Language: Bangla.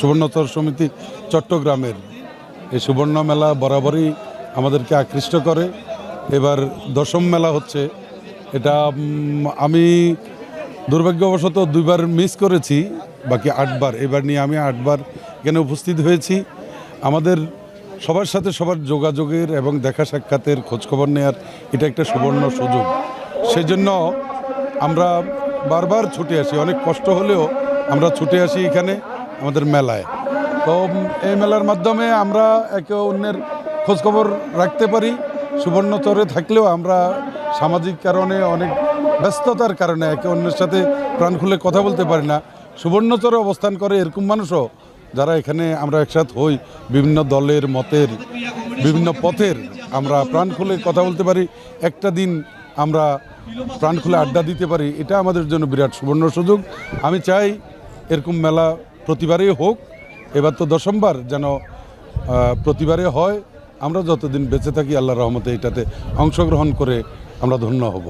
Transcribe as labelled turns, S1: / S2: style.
S1: সুবর্ণচর সমিতি চট্টগ্রামের। এই সুবর্ণ মেলা বরাবরই আমাদেরকে আকৃষ্ট করে। এবার দশম মেলা হচ্ছে। এটা আমি দুর্ভাগ্যবশত দুইবার মিস করেছি, বাকি আটবার। এবার নিয়ে আমি আটবার এখানে উপস্থিত হয়েছি। আমাদের সবার সাথে সবার যোগাযোগের এবং দেখা সাক্ষাতের খোঁজখবর নেওয়ার এটা একটা সুবর্ণ সুযোগ। সেজন্য আমরা বারবার ছুটে আসি। অনেক কষ্ট হলেও আমরা ছুটে আসি এখানে। আমাদের মেলায়। তো এই মেলার মাধ্যমে আমরা একে অন্যের খোঁজখবর রাখতে পারি। সুবর্ণচরে থাকলেও আমরা সামাজিক কারণে অনেক ব্যস্ততার কারণে একে অন্যের সাথে প্রাণ খুলে কথা বলতে পারি না। সুবর্ণচরে অবস্থান করে এরকম মানুষও যারা এখানে আমরা একসাথে হই, বিভিন্ন দলের মতের, বিভিন্ন পথের আমরা প্রাণ খুলে কথা বলতে পারি। একটা দিন আমরা প্রাণ খুলে আড্ডা দিতে পারি, এটা আমাদের জন্য বিরাট সুবর্ণ সুযোগ। আমি চাই এরকম মেলা প্রতিবারেই হোক, এবার তো দশমবার যেন প্রতিবারে হয়, আমরা যতদিন বেঁচে থাকি আল্লাহ রহমতে এটাতে অংশগ্রহণ করে আমরা ধন্য হব।